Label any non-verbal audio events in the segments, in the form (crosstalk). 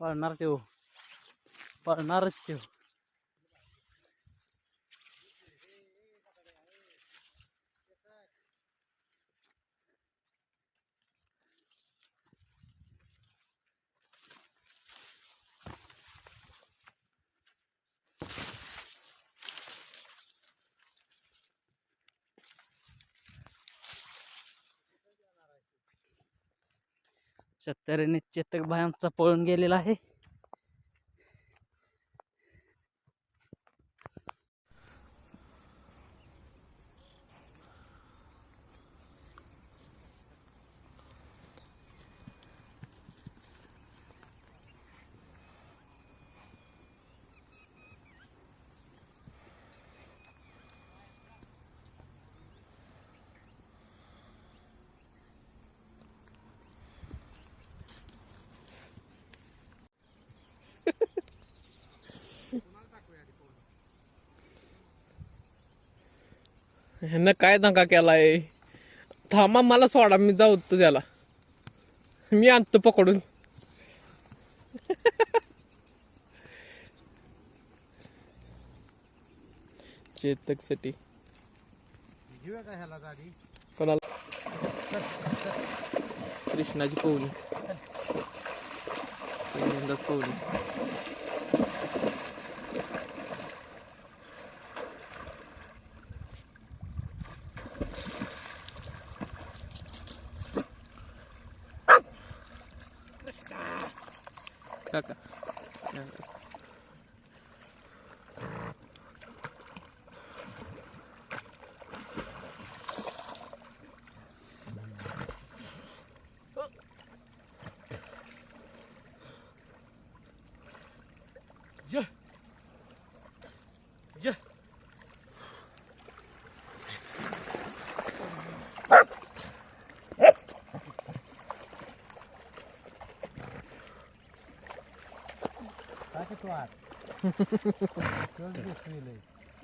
पळणार ठेव. पळणारच ठेव. शेतकऱ्याने चेतक भाई आमचा पळून गेलेला आहे. ह्यानं काय दंगा केलाय? थांबा मला सोडा मी जाऊ तुझ्याला मी आणतो पकडून. चेतकसाठी कोणाला? कृष्णाची पवनी पहिल्यांदाच Caca.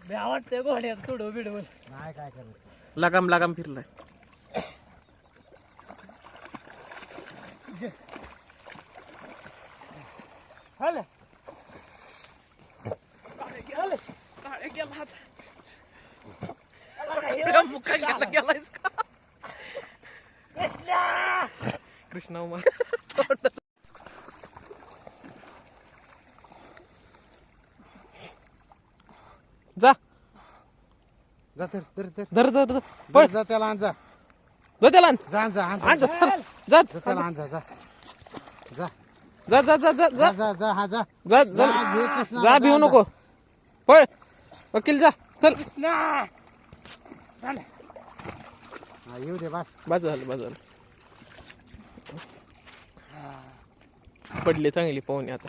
भ्या वाटतंय घोड्यात थोडं बिडवल नाही काय करत लगाम लगाम फिरलाय. हल. मुका गेला गेलायस का? कृष्णा उमा. (laughs) जा. जा तर तर तर धर धर धर. पळ. जा त्याला आण जा. जा त्याला आण. जा आण जा आण. आण जा जा, चल. जा. जा त्याला आण जा जा. जा. जा जा जा जा जा. जा जा जा हा जा. जा जा, जा. घे कृष्णा, जा जा, भिवू जा. नको. पळ. वकील जा. चल. हा, येऊ दे बस. बस झालं बस झालं. पडली चांगली पाहुणे आता.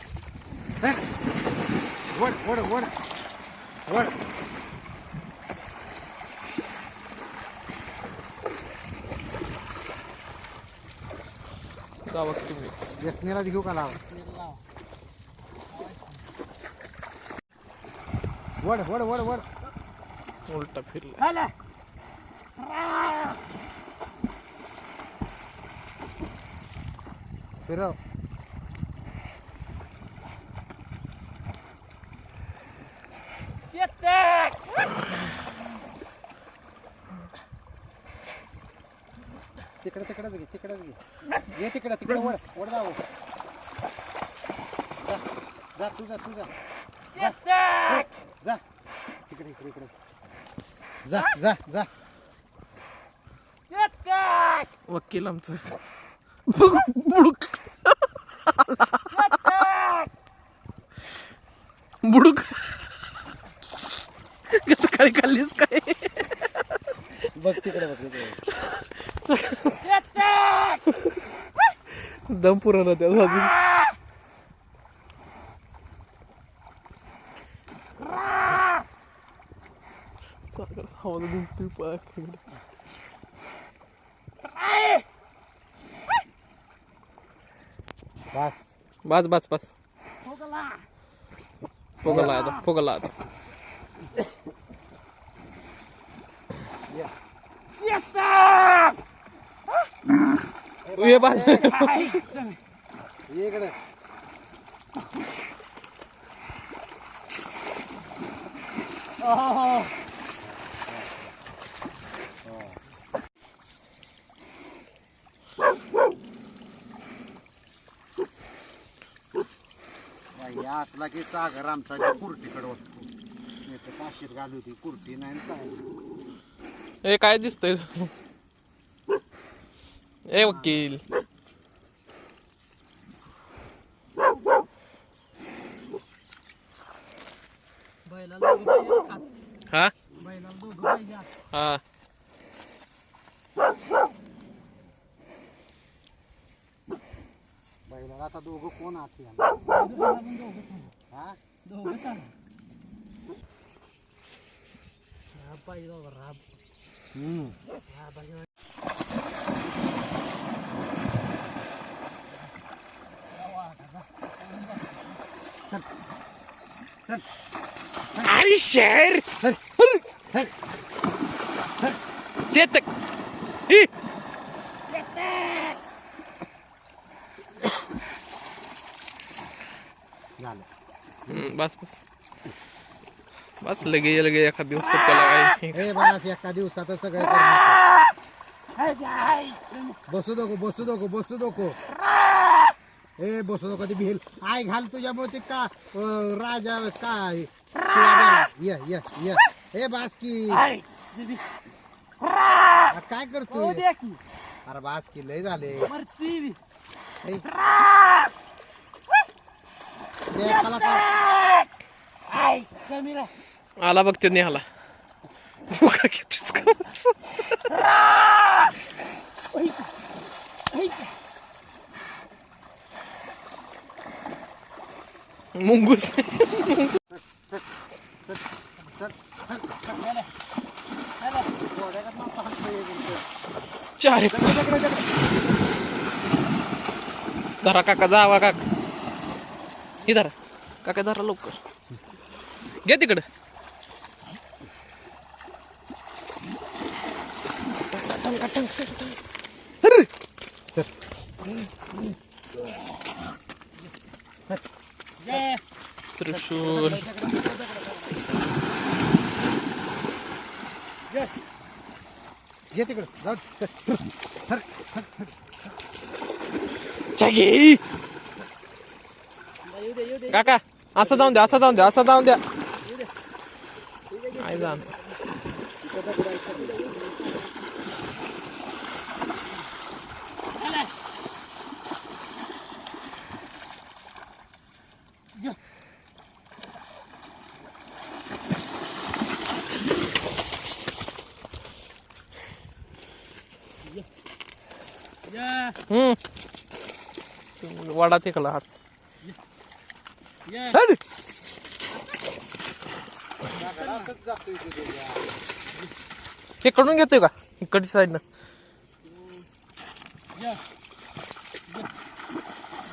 fuera, fuera. Fuera. Estaba aquí, güey. Ya se me la dijo calado. Fuera, fuera, fuera, fuera. Volta, pirla. ¡Hala! ¡Raaaaaa! Pero... ये तिकडे तिकडे वड वड जाऊ जा, जा तू जा तू जा. जा. जा. तिकडे इकडे इकडे. जा जा जा. वकील आमचं. बुडूक. बुडूक. काही खाल्लीस काय? बघ तिकडे बघ तिकडे. Dá um ano na tela. Só a roda do tubo na câmera. Bas. Bas, bas, bas. Pogalado. Pogalado, lá. Yeah. Get up! ये इकडे बाई, असला की सागर आमचा कुर्टीकडे वाटतो नाही तर काशीत घालू होती कुर्टी नाही काय. ए काय दिसतंय? ए वकील बैलाला हा बैलाला दोघं हा बैलाला आता दोघं कोण आत दोघं हा दोघं राब पाहिजे बाबा, राब. हम्म. राबाच्या अरे शहर चल, चल. चेतक ई. झालं हम्म, बस बस। बस लगे लगे एखाद दिवस सुट्ट्याला काय ए बस एका दिवसात सगळं करू बसू दको बसू दको बसू दको ए बसू ती भिल आय घाल तुझ्या मोती का? अं, राजा काय. ये ये ये. ए बास की दीदी, आ, काय हो करतोय द्या की. अरे बास की लय झाले. ए. रा. आला बघ ते निघाला काय घेतोस का? मुंगूस चार धरा काका जावा काका. हे धरा. काका धरा लवकर. घे तिकडं. अरे! त्रिशूल. ये तिकडे जाऊ घे. काका असं जाऊन द्या असं जाऊन द्या असं जाऊन द्या. काय जाण. हम्म वडा तिकला हात ये. अरे! जातोय तुझ्या इकडून घेतोय का इकडच्या साईडनं ये. ये.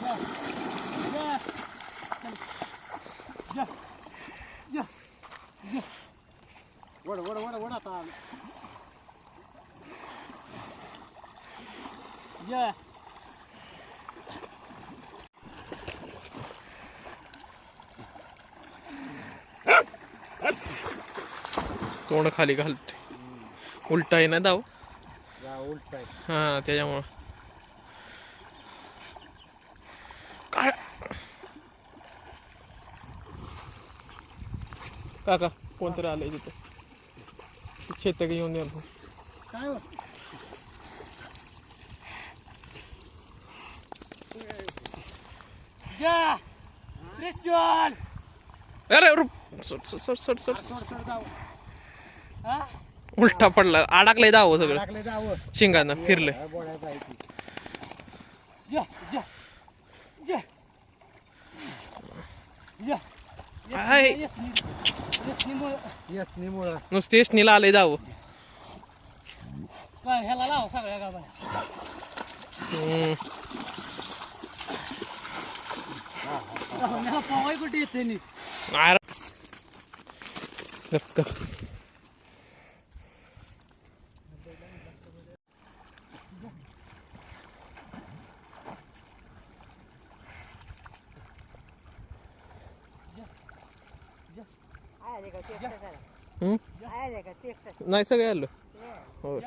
ये. ये. ये. ये. वड वड वड वड आता ये. तोंड खाली घालते. उलटा आहे ना दाव? उलट आहे. हा त्याच्यामुळं. काय? काका कोणतरी आलंय तिथं. शेतक घेऊन द्या. काय हो? ये. त्रिशूल. अरे सोड सोड जाऊ हा? उलटा पडला. अडकलंय दाव सगळं. शिंगानं फिरलंय. बोळ्यात आहे ती. ये. ये. ये. ये. आहे. यसनी- यसनीमुळं येस निमुळ नुसते स्नीला आले जावं काय ह्याला लाव सगळ्या गावाला हम्म. ह्याला पवाय कुठे येते नी? नाही सगळे आलो. हो।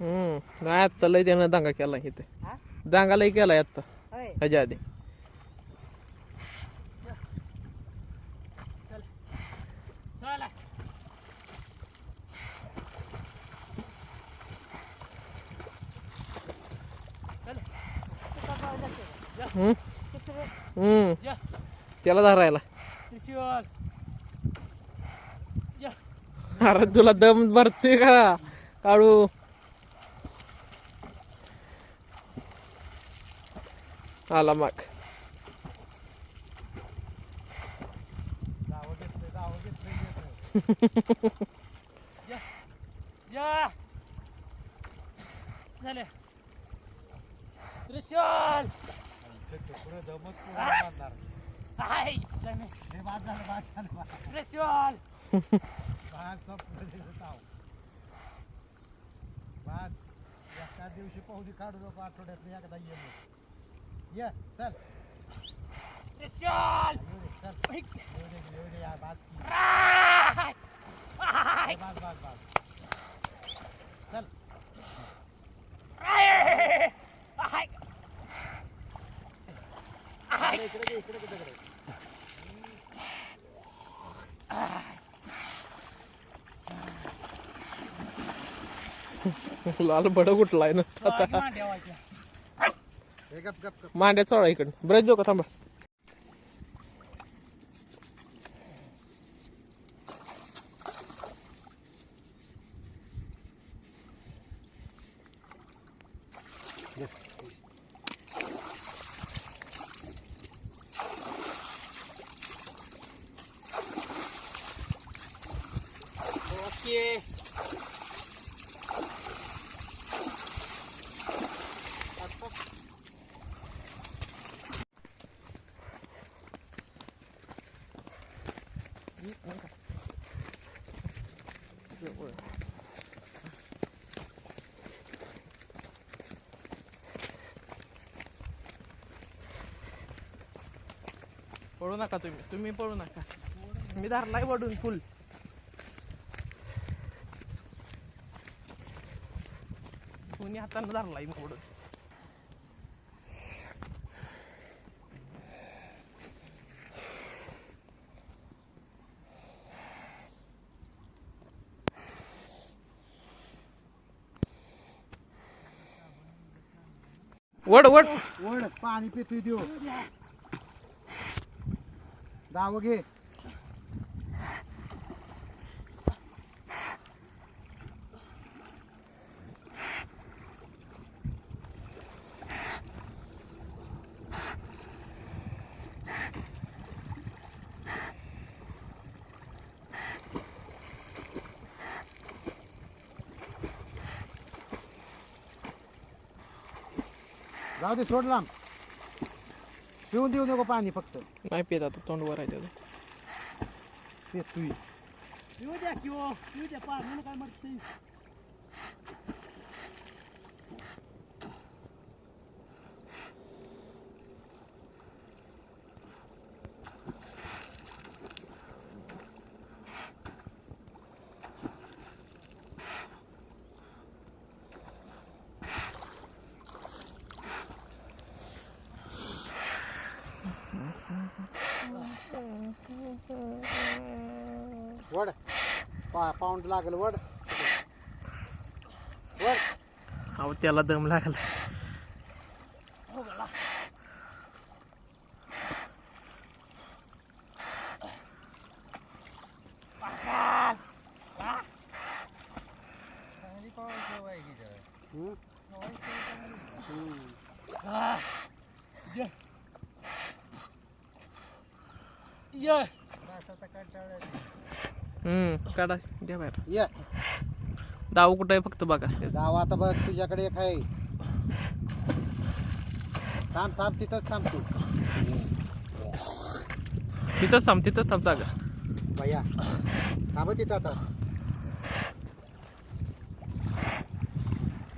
हम्म नाही आत्ता लय त्यानं दांगा केला इथे? दांगा लय केलाय आत्ता होय. ह्याच्या आधी. हम्म हम्म त्याला धरायला त्रिशूल या अरे तुला दम भरतोय का? काढू आला मग. झाले. त्रिशूल. हाय झाले. त्रिशूल एका दिवशी पाहुली काढू नको आठवड्यात एकदा ये मग. ये चल चल. येऊ दे, या, चल. इकडे इकडे (laughs) लाल बड ना हे गप गप गप मांड्या चोळा इकडं. ब्रश देऊ का? थांबा. पळू नका तुम्ही. तुम्ही पळू नका. मी धरलाय वडून फुल. कोणी हातानं धरलाय मी वडून. वड वड. वड पाणी पितोय देऊ दाव घे जाऊ दे सोड लांब पिऊन देऊ नको पाणी फक्त. नाही पेत आता तोंड वर आहे त्याचं. पितोय येऊ द्या किंवा येऊ द्या पा म्हणून काय म्हणते? वड. पा पाऊंड लागल वड. वड. अहो त्याला दम लागला ये बस आता कंटाळा हम्म काढा द्या बाहेर. ये. दाव कुठं आहे फक्त बघा. गाव आता बघ तुझ्याकडे एक आहे. थांब थांब तिथंच थांब तू. तिथंच थांब तिथंच थांब जागा. भैया थांब तिथं आता.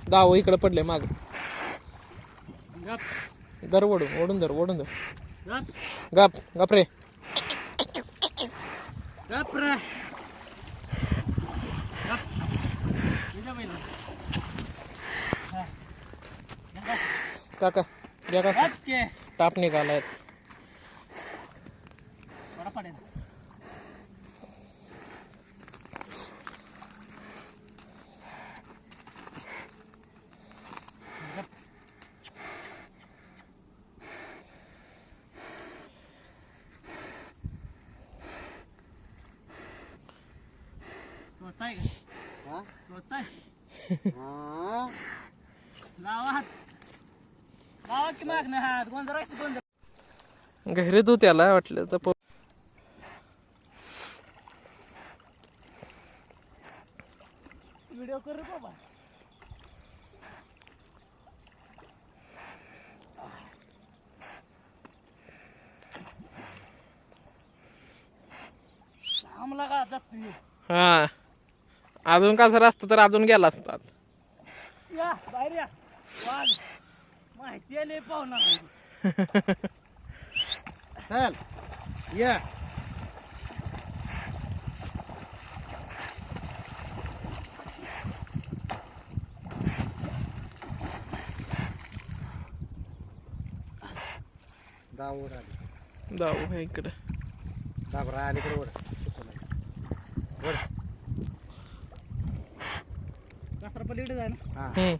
दाव इकडे पडले माग. गप. दर ओढून ओढून धर ओढून धर. गप. गप गप रे. गप रे. काका द्या के टाप निघालाय. पडेल सोडताय का हा? सोडताय हा? लावा हात लावा की मागणं हात गोंधळायचं गहिरे तू त्याला वाटलं तर प- व्हिडिओ करू बाबा. आम्हाला का जात तू हा. अजून कसं असतं तर अजून गेला असतात. या बाहेर या. वाघ. माहिती आली पाहुणा (laughs) चल. ये. ओढ आली जाऊ हे इकडे. घाबरा अलीकडे ओढ ओढ कचरा पलीकडे जाय ना. हा. हम्म.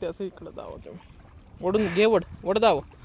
त्याचं इकडं जावं तुम्ही ओढून घे वड वड जावं